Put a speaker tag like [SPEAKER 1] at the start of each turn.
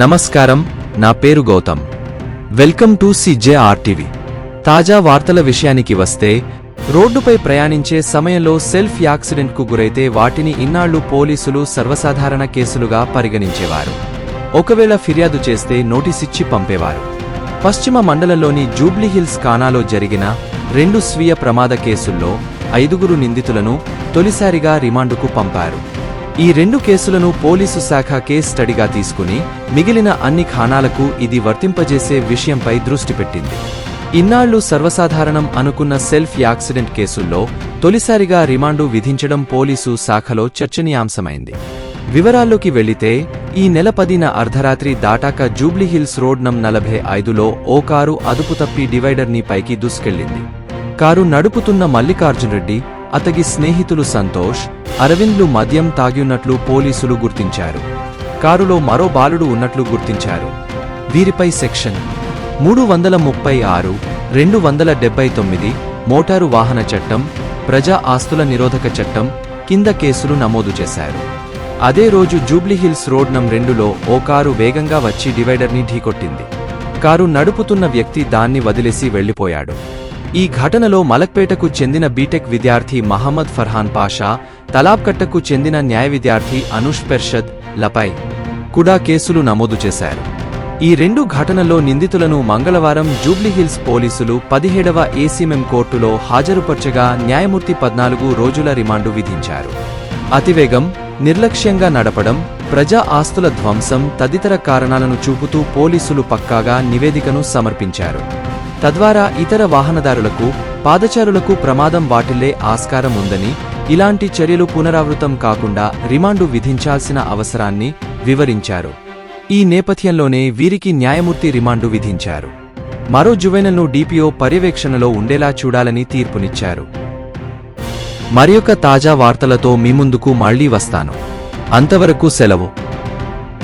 [SPEAKER 1] నమస్కారం నా పేరు గౌతమ్. వెల్కమ్ టు సిజేఆర్టీవీ తాజా వార్తల విషయానికి వస్తే రోడ్డుపై ప్రయాణించే సమయంలో సెల్ఫ్ యాక్సిడెంట్కు గురైతే వాటిని ఇన్నాళ్ళు పోలీసులు సర్వసాధారణ కేసులుగా పరిగణించేవారు. ఒకవేళ ఫిర్యాదు చేస్తే నోటీసిచ్చి పంపేవారు. పశ్చిమ మండలంలోని జూబ్లీహిల్స్ కానాలో జరిగిన రెండు స్వీయ ప్రమాద కేసుల్లో ఐదుగురు నిందితులను తొలిసారిగా రిమాండుకు పంపారు. ఈ రెండు కేసులను పోలీసు శాఖ కేస్ స్టడీగా తీసుకుని మిగిలిన అన్ని ఖానాలకు ఇది వర్తింపజేసే విషయంపై దృష్టి పెట్టింది. ఇన్నాళ్ళు సర్వసాధారణం అనుకున్న సెల్ఫ్ యాక్సిడెంట్ కేసుల్లో తొలిసారిగా రిమాండు విధించడం పోలీసు శాఖలో చర్చనీయాంశమైంది. వివరాల్లోకి వెళ్ళితే ఈ నెల పదిన అర్ధరాత్రి దాటాక జూబ్లీహిల్స్ రోడ్ నం నలభై ఐదులో ఓ కారు అదుపు తప్పి డివైడర్ని పైకి దూసుకెళ్ళింది కారు నడుపుతున్న మల్లికార్జున్ రెడ్డి అతగి స్నేహితులు సంతోష్ అరవింద్లు మద్యం తాగియున్నట్లు పోలీసులు గుర్తించారు. కారులో మరో బాలుడు ఉన్నట్లు గుర్తించారు. వీరిపై సెక్షన్ మూడు వందల ముప్పై ఆరు రెండు వందల డెబ్బై తొమ్మిది మోటారు వాహన చట్టం ప్రజా ఆస్తుల నిరోధక చట్టం కింద కేసులు నమోదు చేశారు. అదే రోజు జూబ్లీహిల్స్ రోడ్ నం రెండులో ఓ కారు వేగంగా వచ్చి డివైడర్ని ఢీకొట్టింది. కారు నడుపుతున్న వ్యక్తి దాన్ని వదిలేసి వెళ్ళిపోయాడు ఈ ఘటనలో మలక్పేటకు చెందిన బీటెక్ విద్యార్థి మహమ్మద్ ఫర్హాన్ పాషా తలాబ్కట్టకు చెందిన న్యాయ విద్యార్థి అనుష్ పెర్షద్ లపై కూడా కేసులు నమోదు చేశారు. ఈ రెండు ఘటనల్లో నిందితులను మంగళవారం జూబ్లీహిల్స్ పోలీసులు పదిహేడవ ఏసీఎం కోర్టులో హాజరుపర్చగా న్యాయమూర్తి పద్నాలుగు రోజుల రిమాండు విధించారు. అతివేగం నిర్లక్ష్యంగా నడపడం ప్రజా ఆస్తుల ధ్వంసం తదితర కారణాలను చూపుతూ పోలీసులు పక్కాగా నివేదికను సమర్పించారు. తద్వారా ఇతర వాహనదారులకు పాదచారులకు ప్రమాదం వాటిల్లే ఆస్కారం ఉందని ఇలాంటి చర్యలు పునరావృతం కాకుండా రిమాండు విధించాల్సిన అవసరాన్ని వివరించారు. ఈ నేపథ్యంలోనే వీరికి న్యాయమూర్తి రిమాండు విధించారు. మరో జువెనల్ను డిపిఓ పర్యవేక్షణలో ఉండేలా చూడాలని తీర్పునిచ్చారు. మరియొక తాజా వార్తలతో మీ ముందుకు మళ్ళీ వస్తాను. అంతవరకు సెలవు.